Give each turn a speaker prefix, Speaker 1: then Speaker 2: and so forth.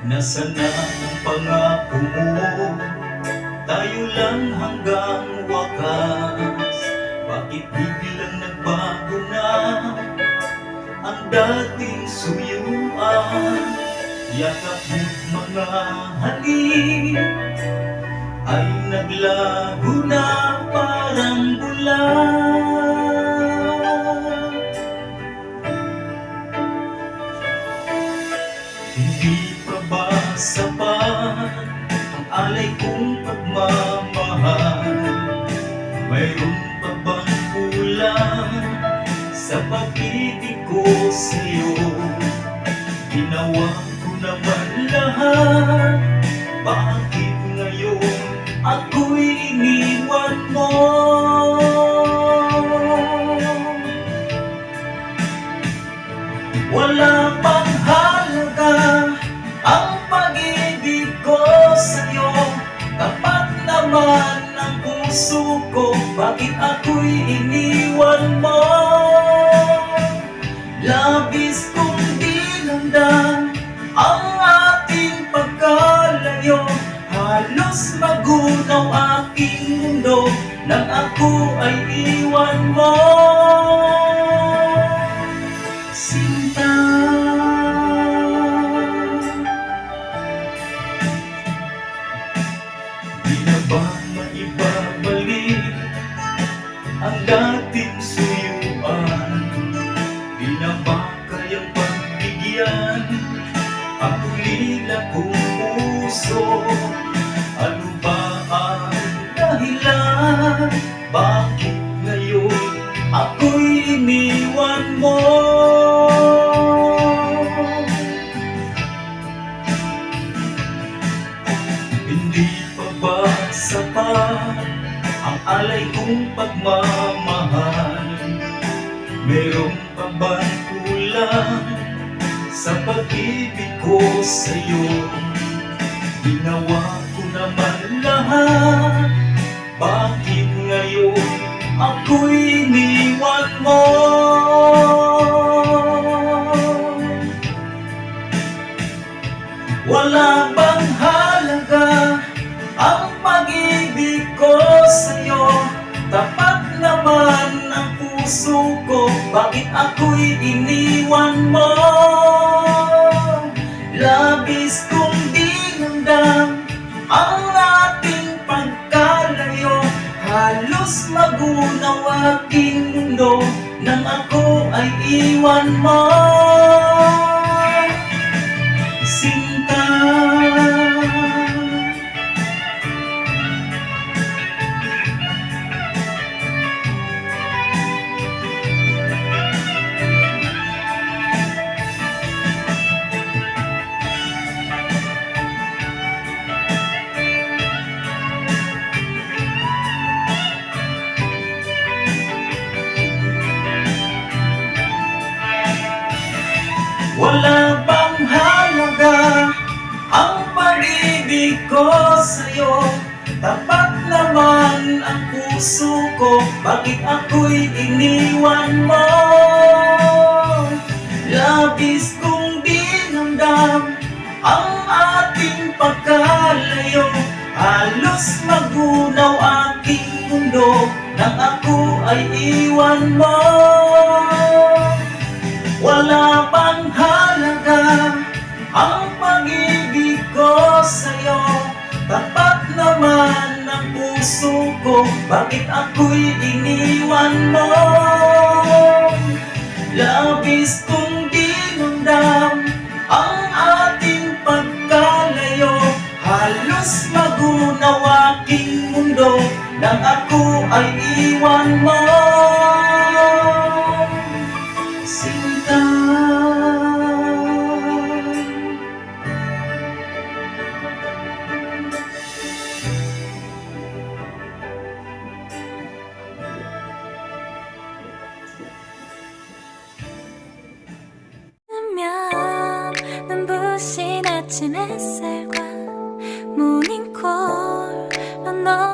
Speaker 1: Nasaan na ang pangako mo? Tayo lang hanggang wakas. Bakit biglang nagbago na Ang dating suyuan? Yakap mo't mga halik Ay naglago na parang bulan Hindi sapat ang alay kong pagmamahal? Mayroon pa bang kulang sa pag-ibig ko sa'yo? Ginawa ko naman lahat Bakit ngayon ako'y iniwan mo? Wala naman ang puso ko Bakit ako'y iniwan mo? Labis kong dinamdam ang ating pagkalayo Halos magunaw aking mundo Nang ako ay iwan mo ba maibabalik Ang dating suyuan Di na ba kayang pagbigyan? Ang puso ang alay kong pagmamahal? Meron pa ba kulang sa pag-ibig ko sa'yo? Ginawa ko naman lahat Bakit ngayon ako'y iniwan mo? Wala bang puso ko Bakit ako'y iniwan mo? Labis kong dinamdam ang ating pagkalayo Halos magunaw aking mundo Nang ako ay iwan mo Wala bang halaga ang pag-ibig ko sa'yo? Tapat naman ang puso ko Bakit ako'y iniwan mo? Labis kong dinamdam ang ating pagkalayo Halos magunaw aking mundo Nang ako ay iwan mo puso ko Bakit ako'y iniwan mo? Labis kong dinamdam ang ating pagkalayo Halos magunaw aking mundo Nang ako ay iwan mo
Speaker 2: 아침 햇살과 너